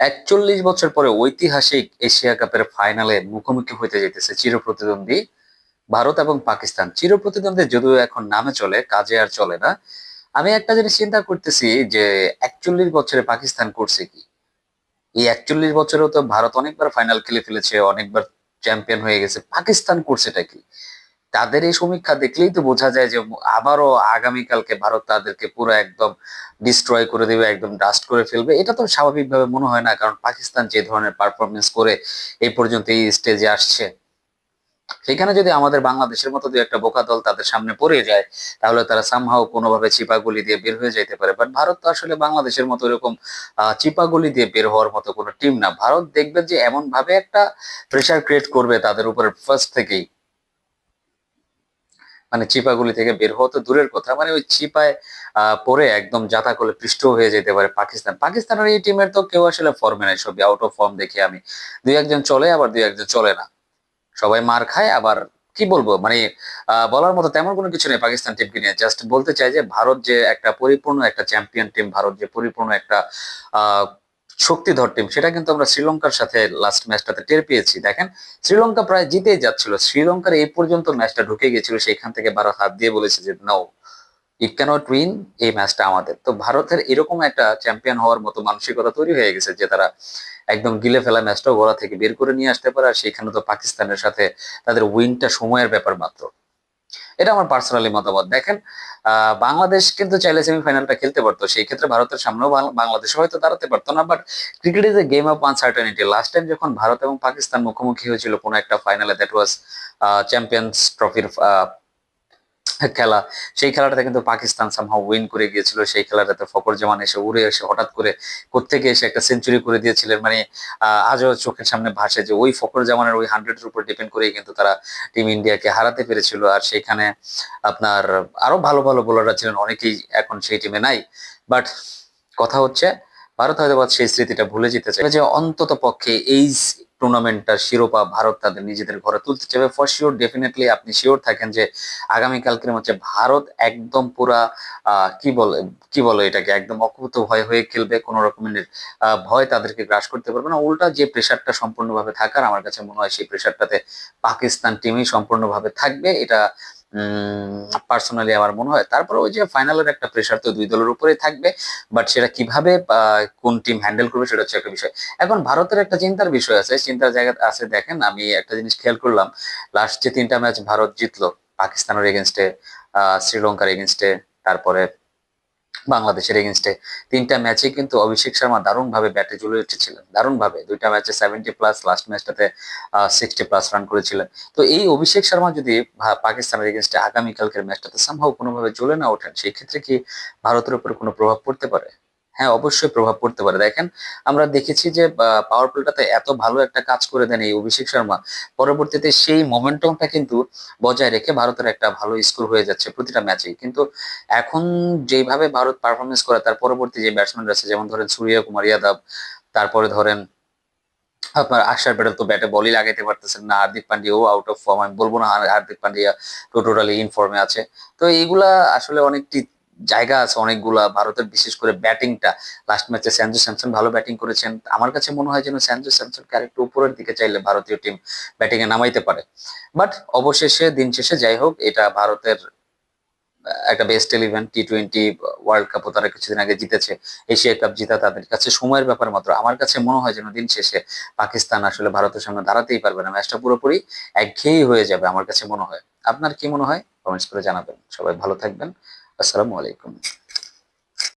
একচল্লিশ বছর পরে ঐতিহাসিক এশিয়া কাপের ফাইনালে মুখোমুখি হইতে যেতেছে চিরপ্রতিদ্বন্দ্বী ভারত এবং পাকিস্তান। চিরপ্রতিদ্বন্দ্বী যদিও এখন নামে চলে, কাজে আর চলে না। আমি একটা জিনিস চিন্তা করতেছি যে একচল্লিশ বছরে পাকিস্তান করছে কি? এই একচল্লিশ বছরেও তো ভারত অনেকবার ফাইনাল খেলে ফেলেছে, অনেকবার চ্যাম্পিয়ন হয়ে গেছে। পাকিস্তান করছেটা কি? তাদের এই সমীক্ষা দেখলেই তো বোঝা যায় যে আবারও আগামীকালকে ভারত তাদেরকে পুরো একদম ডিস্ট্রয় করে দেবে, একদম ডাস্ট করে ফেলবে। এটা তো স্বাভাবিকভাবে মনে হয় না, কারণ পাকিস্তান যে ধরনের পারফরমেন্স করে এই পর্যন্ত এই স্টেজে আসছে। সেখানে যদি আমাদের বাংলাদেশের মতো দু একটা বোকা দল তাদের সামনে পড়ে যায়, তাহলে তারা সামহাও কোনোভাবে চিপাগুলি দিয়ে বের হয়ে যেতে পারে। বাট ভারত তো আসলে বাংলাদেশের মতো এরকম চিপাগুলি দিয়ে বের হওয়ার মতো কোনো টিম না। ভারত দেখবে যে এমন ভাবে একটা প্রেশার ক্রিয়েট করবে তাদের উপরে ফার্স্ট থেকেই। মানে চিপাগুলি থেকে বের হওয়া তো দূরের কথা। মানে ওই চিপায় পরে একদম জাতা করলে পৃষ্ঠ হয়ে যেতে পারে পাকিস্তান। পাকিস্তানের এই টিমের তো কেউ আসলে ফর্মে নাই, সবই আউট অফ ফর্ম দেখে আমি। দুই একজন চলে, আবার দুই একজন চলে না। সবাই মার খায়, আবার কি বলব? মানে বলার মতো তেমন কোনো কিছু নেই পাকিস্তান টিমকে নিয়ে। জাস্ট বলতে চাই যে, ভারত যে একটা পরিপূর্ণ একটা চ্যাম্পিয়ন টিম ভারত যে পরিপূর্ণ একটা শক্তিধর টিম সেটা কিন্তু আমরা শ্রীলঙ্কার সাথে লাস্ট ম্যাচটাতে টের পেয়েছি। দেখেন, শ্রীলঙ্কা প্রায় জিতেই যাচ্ছিল। শ্রীলঙ্কার এই পর্যন্ত ম্যাচটা ঢুকে গেছিল সেখান থেকে ভারত হাত দিয়ে বলেছে যে নাও ইট ক্যানট উইন এই ম্যাচটা আমাদের। তো ভারতের এরকম একটা চ্যাম্পিয়ন হওয়ার মতো মানসিকতা তৈরি হয়ে গেছে যে, তারা একদম গিলে ফেলা ম্যাচটাও গোড়া থেকে বের করে নিয়ে আসতে পারে। আর সেখানে তো পাকিস্তানের সাথে তাদের উইনটা সময়ের ব্যাপার মাত্র। এটা আমার পার্সোনালি মতামত। দেখেন বাংলাদেশ কিন্তু চাইলে সেমিফাইনালটা খেলতে পারতো। সেই ক্ষেত্রে ভারতের সামনেও বাংলাদেশ হয়তো দাঁড়াতে পারতো না but cricket is a game of uncertainty last time যখন ভারত এবং পাকিস্তান মুখোমুখি হয়েছিল কোনো একটা ফাইনালে দ্যাট ওয়াজ চ্যাম্পিয়ন্স ট্রফির খেলা, সেই খেলাটাতে কিন্তু পাকিস্তান সামহাও উইন করে গিয়েছিল, সেই খেলাটাতে ফকর জামান এসে উড়ে এসে হঠাৎ করে কোত্থেকে এসে একটা সেঞ্চুরি করে দিয়েছিলেন। মানে আজও চোখের সামনে ভাসে যে ওই ফকর জামানের ওই হান্ড্রেডের উপর ডিপেন্ড করেই কিন্তু তারা টিম ইন্ডিয়াকে হারাতে পেরেছিল। আর সেখানে আপনার আরও ভালো ভালো বোলাররা ছিলেন, অনেকেই এখন সেই টিমে নাই। বাট কথা হচ্ছে, ভারত হয়তো সেই স্মৃতিটা ভুলে যেতে চাই যে অন্তত পক্ষে এই টুর্নামেন্টটার শিরোপা ভারত তাদের নিজেদের ঘরে তুলতে চাইবে। ফর শিওর ডেফিনেটলি আপনি শিওর থাকেন যে আগামীকালকের মধ্যে ভারত একদম পুরা কি বলে কি বলে এটাকে, একদম অকুত ভয় হয়ে খেলবে, কোনো রকমের ভয় তাদেরকে গ্রাস করতে পারবে না। উল্টা যে প্রেশারটা সম্পূর্ণভাবে থাকার, আমার কাছে মনে হয় সেই প্রেশারটাতে পাকিস্তান টিমই সম্পূর্ণভাবে থাকবে। এটা পার্সোনালি আমার মনে হয়। তারপর ওই যে ফাইনালের একটা প্রেশার তো দুই দলের উপরেই থাকবে। বাট সেটা কীভাবে কোন টিম হ্যান্ডেল করবে সেটা হচ্ছে একটা বিষয়। এখন ভারতের একটা চিন্তার বিষয় আছে। চিন্তার জায়গা আছে, দেখেন, আমি একটা জিনিস খেয়াল করলাম। লাস্ট যে তিনটা ম্যাচ ভারত জিতলো, পাকিস্তানের এগেনস্টে শ্রীলঙ্কার এগেনস্টে তারপরে বাংলাদেশের এগেনস্টে তিনটা ম্যাচে কিন্তু অভিষেক শর্মা দারুণ ভাবে ব্যাটে জ্বলে উঠেছিলেন দারুণ ভাবে দুইটা ম্যাচে সেভেন্টি প্লাস লাস্ট ম্যাচটাতে সিক্সটি প্লাস রান করেছিলেন। তো এই অভিষেক শর্মা যদি পাকিস্তানের এগেনস্টে আগামীকালকের ম্যাচটাতে সম্ভব কোনোভাবে জ্বলে না ওঠেন, সেই ক্ষেত্রে কি ভারতের উপর কোনো প্রভাব পড়তে পারে? হ্যাঁ অবশ্যই প্রভাব পড়তে পারে। দেখেন, আমরা দেখেছি যে পাওয়ার প্লেটাতে এত ভালো একটা কাজ করে দেন এই অভিষেক শর্মা। পরবর্তীতে সেই মোমেন্টামটা কিন্তু বজায় রেখে ভারতের একটা ভালো স্কোর হয়ে যাচ্ছে প্রতিটা ম্যাচেই কিন্তু এখন যেভাবে ভারত পারফরমেন্স করে, তার পরবর্তী যে ব্যাটসম্যান আছে, যেমন ধরেন সূর্য কুমার যাদব তারপরে ধরেন আপনার আশার প্যাটেল তো ব্যাটে বলই লাগাইতে পারতেছেন না। হার্দিক পান্ডিয়াও আউট অফ ফর্ম আমি বলব না, হার্দিক পান্ডিয়া টোটালি ইনফর্মে আছে। তো এইগুলা আসলে অনেকটি জায়গা আছে অনেকগুলা। ভারতের বিশেষ করে ব্যাটিংটা। লাস্ট ম্যাচে স্যাঞ্জু স্যামসন ভালো ব্যাটিং করেছেন। আমার কাছে মনে হয় যেন স্যাঞ্জু স্যামসনকে আরেকটু উপরের দিকে চাইলে ভারতীয় টিম ব্যাটিং এ নামাইতে পারে। বাট অবশেষে, দিন শেষে যাই হোক, এটা ভারতের একটা best eleven T twenty world কাপও তারা কিছুদিন আগে জিতেছে। এশিয়া কাপ জিতা তাদের কাছে সময়ের ব্যাপার মাত্র। আমার কাছে মনে হয় যেন দিন শেষে পাকিস্তান আসলে ভারতের সামনে দাঁড়াতেই পারবে না। ম্যাচটা পুরোপুরি একঘেয়েই হয়ে যাবে আমার কাছে মনে হয়। আপনার কি মনে হয়? কমেন্টস করে জানাবেন। সবাই ভালো থাকবেন। আসসালামু আলাইকুম